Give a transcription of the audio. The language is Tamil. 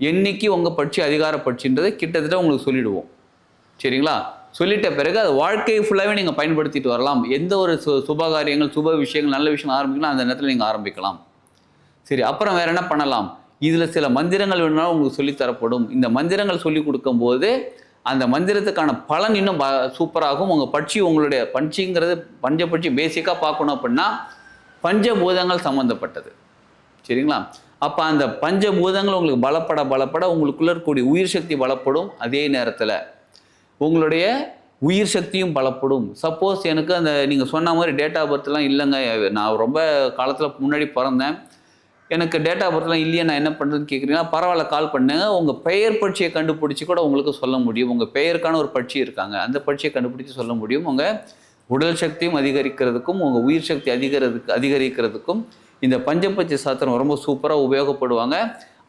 என்னைக்கு உங்கள் பட்சி அதிகார பட்சின்றதை கிட்டத்தட்ட உங்களுக்கு சொல்லிடுவோம். சரிங்களா? சொல்லிட்ட பிறகு அது வாழ்க்கை ஃபுல்லாகவே நீங்கள் பயன்படுத்திட்டு வரலாம். எந்த ஒரு சு சுபகாரியங்கள் சுப விஷயங்கள் நல்ல விஷயம் ஆரம்பிக்கலாம் அந்த நேரத்தில் நீங்கள் ஆரம்பிக்கலாம். சரி அப்புறம் வேறு என்ன பண்ணலாம்? இதில் சில மந்திரங்கள் வேணுனாலும் உங்களுக்கு சொல்லித் தரப்படும். இந்த மந்திரங்கள் சொல்லி கொடுக்கும்போது அந்த மந்திரத்துக்கான பலன் இன்னும் ப- சூப்பராகும் உங்கள் பட்சி உங்களுடைய பட்சிங்கிறது பஞ்சபட்சி பேசிக்காக பார்க்கணும் அப்படின்னா பஞ்சபூதங்கள் சம்மந்தப்பட்டது சரிங்களா? அப்போ அந்த பஞ்சபூதங்கள் உங்களுக்கு பலப்பட பலப்பட உங்களுக்குள்ள இருக்கக்கூடிய உயிர் சக்தி பலப்படும் அதே நேரத்தில். உங்களுடைய உயிர் சக்தியும் பலப்படும். சப்போஸ் எனக்கு அந்த நீங்கள் சொன்ன மாதிரி டேட் ஆஃப் பர்த்லாம் இல்லைங்க. நான் ரொம்ப காலத்தில் முன்னாடி பிறந்தேன். எனக்கு டேட் ஆஃப் பர்த்லாம் இல்லையே நான் என்ன பண்ணுறதுன்னு கேட்குறீங்கன்னா பரவாயில்ல கால் பண்ணுங்க. உங்கள் பெயர் பட்சியை கண்டுபிடிச்சி கூட உங்களுக்கு சொல்ல முடியும். உங்கள் பெயருக்கான ஒரு பட்சி இருக்காங்க. அந்த பட்சியை கண்டுபிடிச்சி சொல்ல முடியும். உங்கள் உடல் சக்தியும் அதிகரிக்கிறதுக்கும் உங்கள் உயிர் சக்தி அதிகரிக்கிறதுக்கு அதிகரிக்கிறதுக்கும் இந்த பஞ்சபட்ச சாஸ்திரம் ரொம்ப சூப்பராக உபயோகப்படுவாங்க.